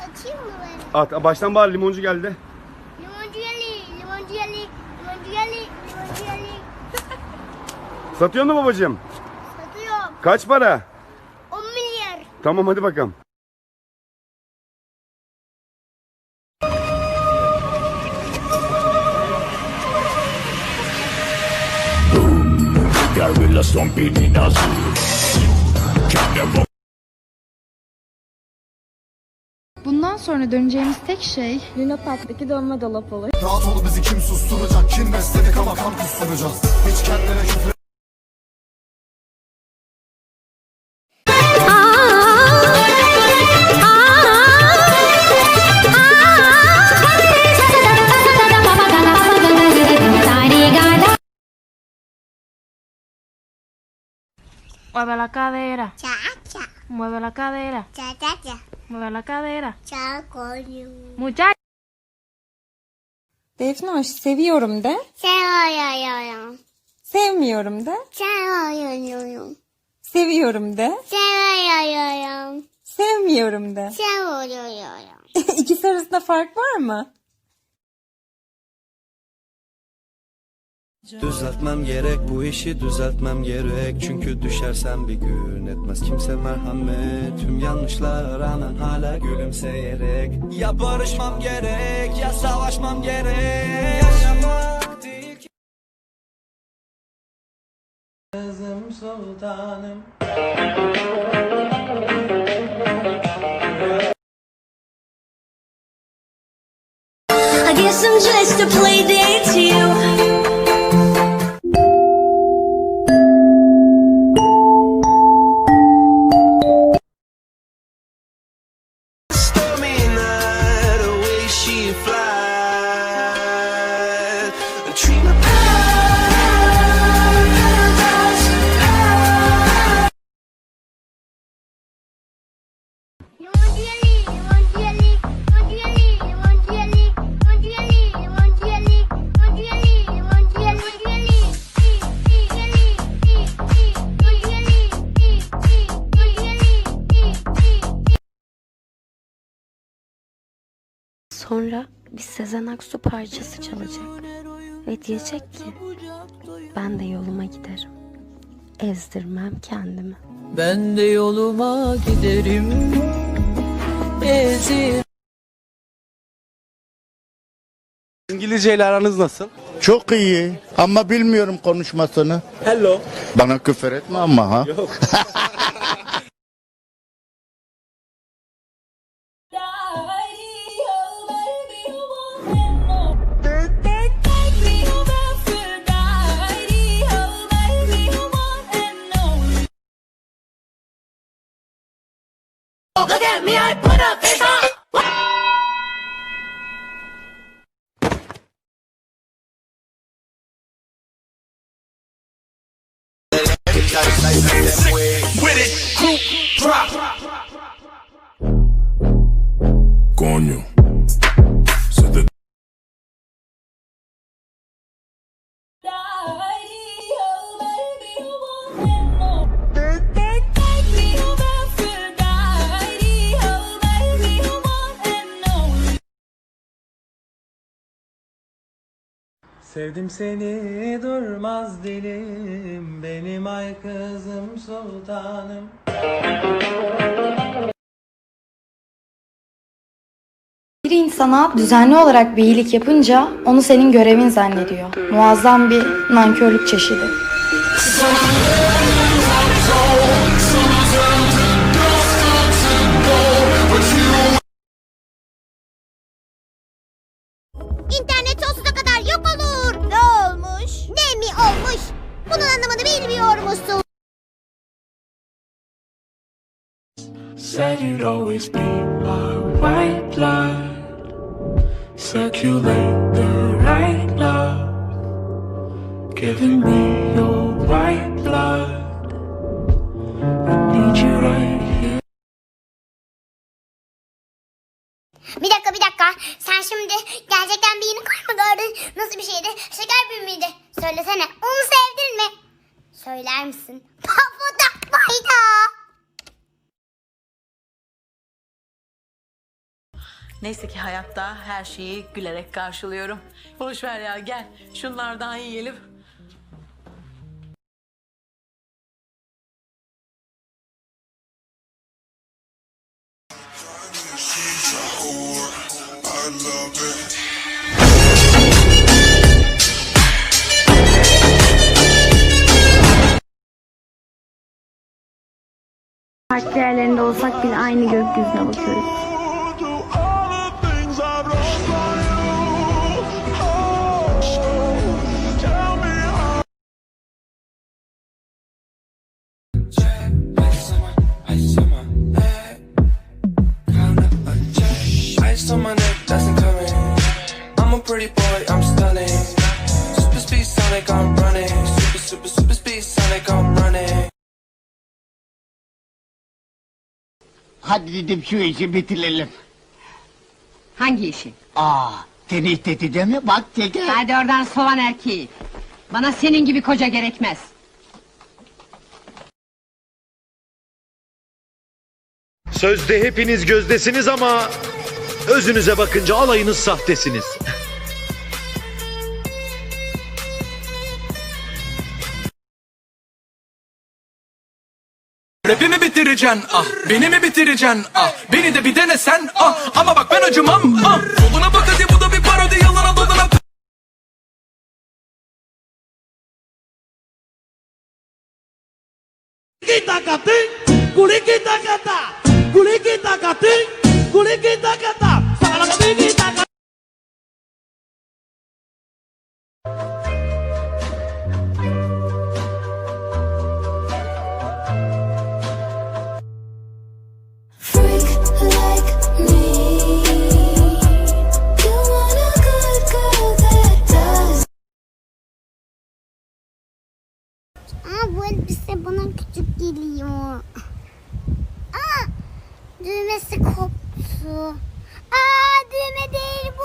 Açayım mı ben? At. Baştan bağır limoncu geldi. Limoncu yeli, limoncu yeli, limoncu yeli, limoncu yeli. Satıyor mu babacığım? Satıyorum. Kaç para? 10 milyar. Tamam hadi bakalım. Gorilla stomping nazi Bundan sonra döneceğimiz tek şey Luna Park'taki dönme dolap olur. Rahat ol bizi kim susturacak? Kim besledik ama kan kusturacağız. Hiç kendine küfür Mueve la cadera, Cha cha, mueve la cadera, cha cha cha, mueve la cadera. cha koyu. Muchacha. Defne hoş seviyorum de. Seviyorum. Sevmiyorum de. Seviyorum. Seviyorum de. Seviyorum. Sevmiyorum de. Seviyorum. İkisi arasında fark var mı? Düzeltmem gerek bu işi düzeltmem gerek. Çünkü düşersem bir gün etmez kimse merhamet. Tüm yanlışlara rağmen hala gülümseyerek. Ya barışmam gerek ya savaşmam gerek. Yaşamak değil ki. Kızım sultanım. I guess I'm just a play date to you. Sonra bir Sezen Aksu parçası çalacak. Ve diyecek ki ben de yoluma giderim. Ezdirmem kendimi. Ben de yoluma giderim. Ezir. İngilizce ile aranız nasıl? Çok iyi ama bilmiyorum konuşmasını Hello. Bana küfür etme ama ha Look at me, I put a face on. Sick with it, drop. Coño. Sevdim seni durmaz dilim Benim ay kızım sultanım bir insana düzenli olarak bir iyilik yapınca onu senin görevin zannediyor. Muazzam bir nankörlük çeşidi. İnternet Bunun anlamını bilmiyor musun? Said you'd always be my white blood. Circulate the right love. Giving me your white blood dakika bir dakika. Sen şimdi gerçekten bir unicorn mu gördün? Nasıl bir şeydi? Şeker bir miydi? Söylesene. Onu sevdin mi? Söyler misin? Pafuda fayda. Neyse ki hayatta her şeyi gülerek karşılıyorum. Boş ver ya gel şunlardan yiyelim. Farklı yerlerinde olsak bile aynı gökyüzüne bakıyoruz. I'm pretty boy, I'm stunning. Super speed Sonic, I'm running. Hadi dedim şu işi bitirelim. Hangi işi? Aa, seni istedi mi? Bak teker. Hadi oradan soğan erkeği. Bana senin gibi koca gerekmez. Sözde hepiniz gözdesiniz ama özünüze bakınca alayınız sahtesiniz. Rapimi bitireceksin? Ah Beni mi bitireceksin? Ah Beni de bir denesen ah. Ama bak ben acımam ah. Soluna bak hadi bu da bir parodi. Yalana dolana Kita kating, kuli kita kata, kuli kita kating, kuli kita kata, salah kita kata. Düğmesi koptu. Aa düğme değil bu